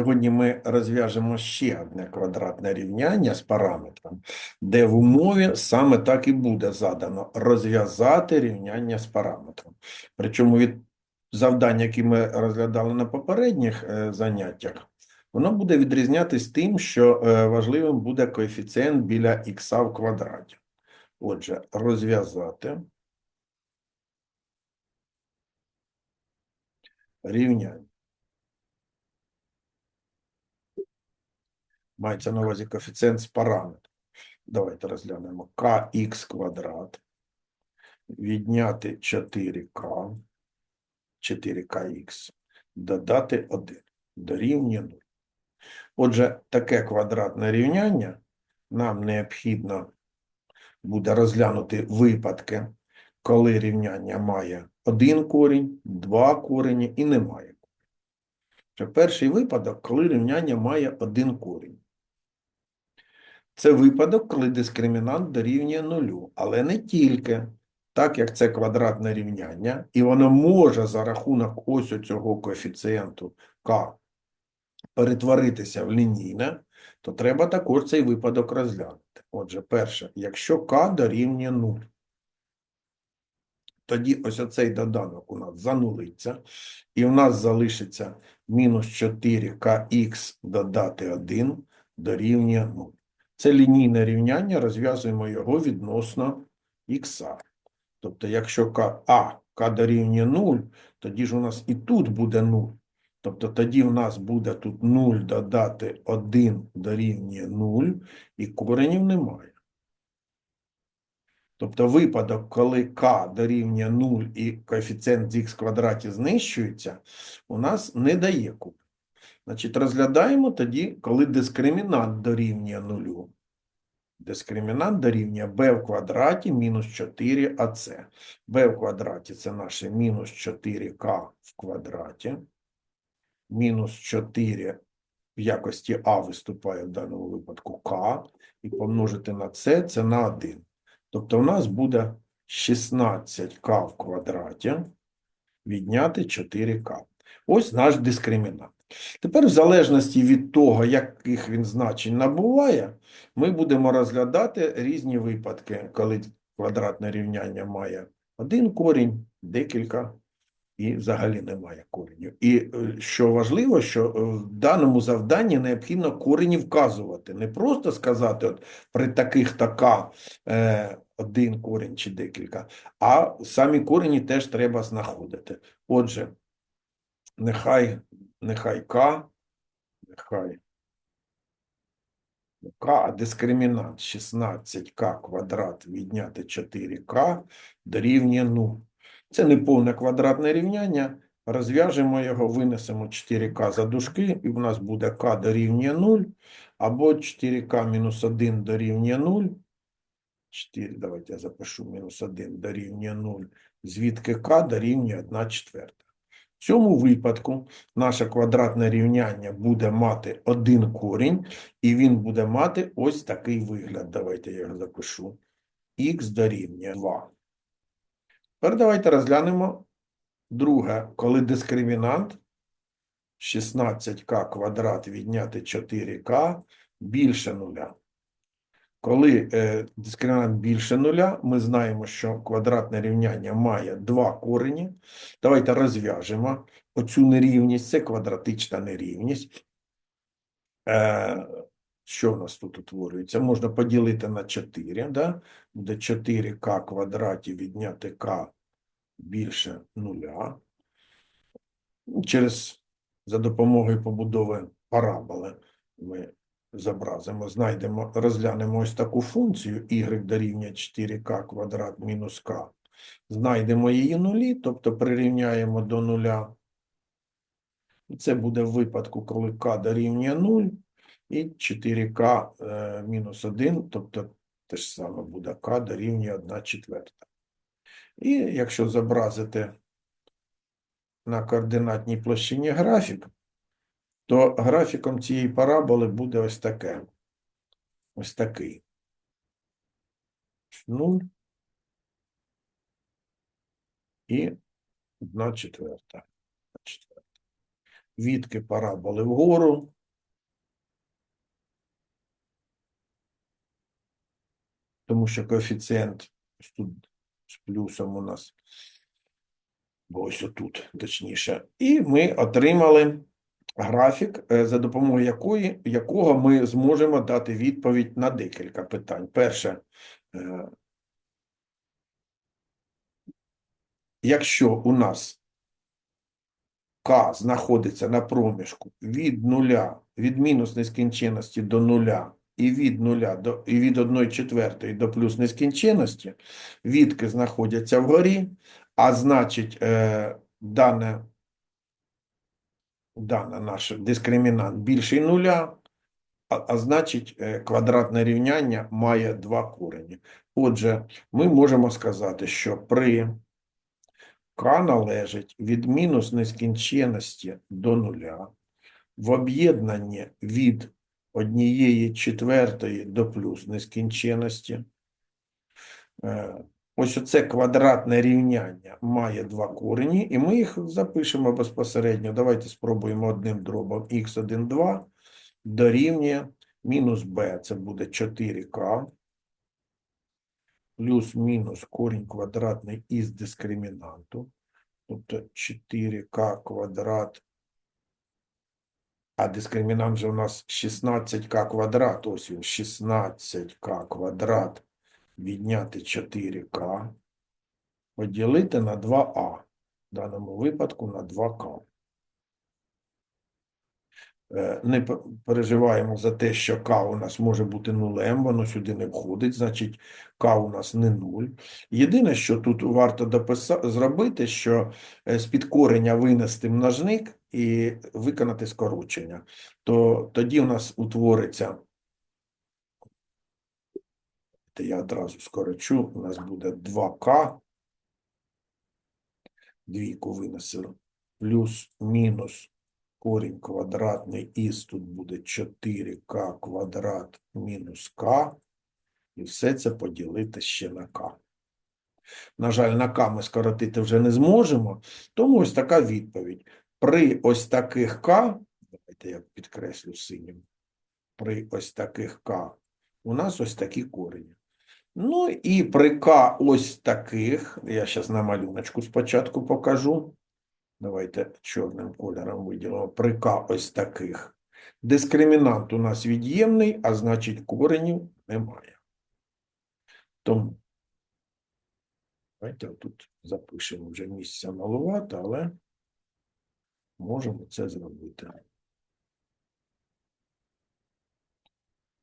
Сьогодні ми розв'яжемо ще одне квадратне рівняння з параметром, де в умові саме так і буде задано розв'язати рівняння з параметром. Причому від завдань, які ми розглядали на попередніх е, заняттях, воно буде відрізнятись тим, що е, важливим буде коефіцієнт біля х в квадраті. Отже, розв'язати рівняння. Мається на увазі коефіцієнт з параметром. Давайте розглянемо kx квадрат. Відняти 4k, 4kx, додати 1, дорівнює 0. Отже, таке квадратне рівняння нам необхідно буде розглянути випадки, коли рівняння має один корінь, два корені і немає. Це перший випадок, коли рівняння має один корінь. Це випадок, коли дискримінант дорівнює нулю, але не тільки. Так як це квадратне рівняння, і воно може за рахунок ось цього коефіцієнту k перетворитися в лінійне, то треба також цей випадок розглянути. Отже, перше, якщо k дорівнює 0, тоді ось оцей доданок у нас занулиться, і в нас залишиться мінус 4kx додати 1 дорівнює 0. Це лінійне рівняння, розв'язуємо його відносно х. Тобто, якщо k, а, k дорівнює 0, тоді ж у нас і тут буде 0. Тобто тоді в нас буде тут 0 додати 1 дорівнює 0, і коренів немає. Тобто випадок, коли k дорівнює 0 і коефіцієнт з х квадраті знищується, у нас не дає коренів. Значить, розглядаємо тоді, коли дискримінант дорівнює нулю. Дискримінант дорівнює b в квадраті мінус 4ac. b в квадраті – це наше мінус 4k в квадраті. Мінус 4 в якості а виступає в даному випадку k. І помножити на це – це на 1. Тобто у нас буде 16k в квадраті відняти 4k. Ось наш дискримінант. Тепер, в залежності від того, яких він значень набуває, ми будемо розглядати різні випадки, коли квадратне рівняння має один корінь, декілька і взагалі немає коренів. І е, що важливо, що е, в даному завданні необхідно корені вказувати. Не просто сказати, от при таких така е, один корінь чи декілька, а самі корені теж треба знаходити. Отже, нехай нехай К, нехай К, а дискримінант 16К квадрат відняти 4К дорівнює 0. Це не повне квадратне рівняння. Розв'яжемо його, винесемо 4К за дужки, і в нас буде К дорівнює 0, або 4К мінус 1 дорівнює 0. 4, давайте я запишу мінус 1 дорівнює 0, звідки К дорівнює 1 четверта. В цьому випадку наше квадратне рівняння буде мати один корінь, і він буде мати ось такий вигляд. Давайте я його запишу. Х дорівнює 2. Тепер давайте розглянемо друге, коли дискримінант 16к квадрат відняти 4к більше нуля. Коли е, дискримінант більше нуля, ми знаємо, що квадратне рівняння має два корені. Давайте розв'яжемо оцю нерівність, це квадратична нерівність. Е, що в нас тут утворюється? Можна поділити на 4, да? буде 4к квадраті відняти к більше нуля. Через, за допомогою побудови параболи ми зобразимо, знайдемо, розглянемо ось таку функцію y дорівнює 4k квадрат мінус k. Знайдемо її нулі, тобто прирівняємо до нуля. Це буде в випадку, коли k дорівнює 0 і 4k е, мінус 1, тобто те ж саме буде k дорівнює 1 четверта. І якщо зобразити на координатній площині графік, то графіком цієї параболи буде ось таке. Ось такий. 0 і 1 четверта. відки параболи вгору. Тому що коефіцієнт тут з плюсом у нас, бо ось отут, точніше. І ми отримали графік, е, за допомогою якої, якого ми зможемо дати відповідь на декілька питань. Перше, е, якщо у нас К знаходиться на проміжку від нуля, від мінус нескінченності до нуля і від нуля до і від 1 четвертої до плюс нескінченності, відки знаходяться вгорі, а значить, е, дане, дане наш дискримінант більший нуля, а, а значить, е, квадратне рівняння має два корені. Отже, ми можемо сказати, що при К належить від мінус нескінченності до нуля, в об'єднанні від однієї четвертої до плюс нескінченності. Ось оце квадратне рівняння має два корені, і ми їх запишемо безпосередньо. Давайте спробуємо одним дробом. Х1, 2 дорівнює мінус b, це буде 4k, плюс-мінус корінь квадратний із дискримінанту, тобто 4k квадрат, а дискримінант же у нас 16k квадрат, ось він, 16k квадрат відняти 4k, поділити на 2а, в даному випадку на 2k. Е, Не переживаємо за те, що k у нас може бути нулем, воно сюди не входить, значить k у нас не 0. Єдине, що тут варто дописа- зробити, що е, з-під кореня винести множник і виконати скорочення, то тоді у нас утвориться, то я одразу скорочу, у нас буде 2k, двійку винесу, плюс мінус корінь квадратний із тут буде 4k квадрат мінус k, і все це поділити ще на k. На жаль, на k ми скоротити вже не зможемо, тому ось така відповідь. При ось таких k, давайте я підкреслю синім, при ось таких k у нас ось такі корені. Ну і при k ось таких, я зараз на малюночку спочатку покажу. Давайте чорним кольором виділимо. При К ось таких. Дискримінант у нас від'ємний, а значить коренів немає. Тому давайте тут запишемо вже місця маловато, але можемо це зробити.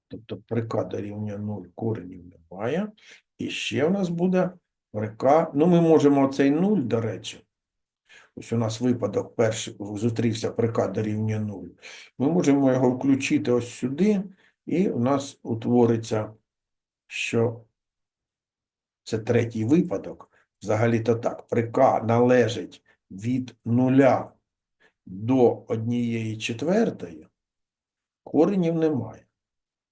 Тобто при К дорівнює 0 коренів немає. І ще в нас буде при К, ну ми можемо цей 0, до речі, Ось у нас випадок перший зустрівся при К дорівнює 0. Ми можемо його включити ось сюди, і у нас утвориться, що це третій випадок. Взагалі-то так. При К належить від 0 до 1 четвертої, коренів немає.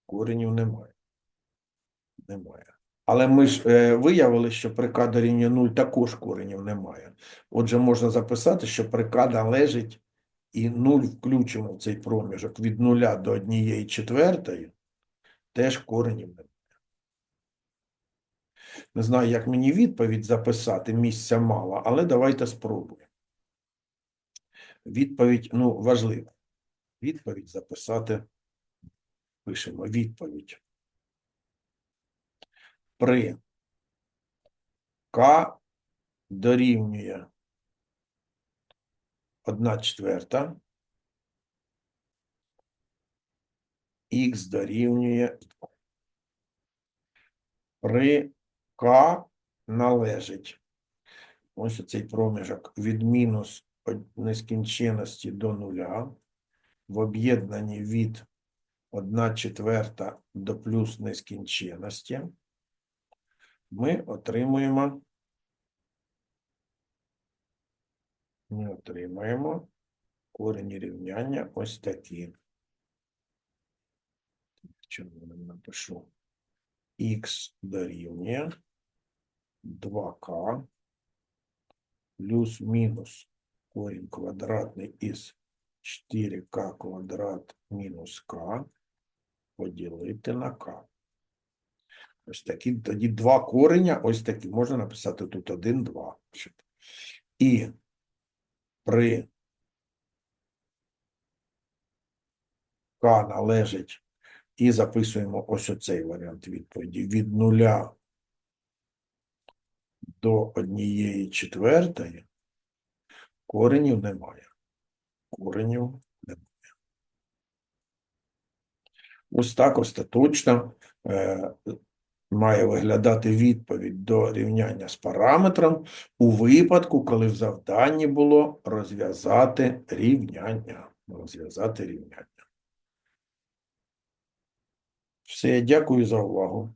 Коренів немає. Немає. Але ми ж е, виявили, що при К дорівнює 0 також коренів немає. Отже, можна записати, що при К належить і 0 включимо в цей проміжок від 0 до 1 четвертої, теж коренів немає. Не знаю, як мені відповідь записати, місця мало, але давайте спробуємо. Відповідь, ну, важлива. Відповідь записати, пишемо відповідь. При К дорівнює 1 четверта, х дорівнює при К належить ось оцей проміжок від мінус нескінченності до нуля в об'єднанні від 1 четверта до плюс нескінченності ми отримуємо ми отримаємо корені рівняння ось такі. Червоним напишу. Х дорівнює 2К плюс-мінус корінь квадратний із 4к квадрат мінус к поділити на к. Ось такі, тоді два кореня, ось такі. Можна написати тут 1, 2. І при к належить, і записуємо ось оцей варіант відповіді. Від нуля до однієї четвертої коренів немає. Коренів немає. Ось так остаточно е, має виглядати відповідь до рівняння з параметром у випадку, коли в завданні було розв'язати рівняння. Розв'язати рівняння. Все, дякую за увагу.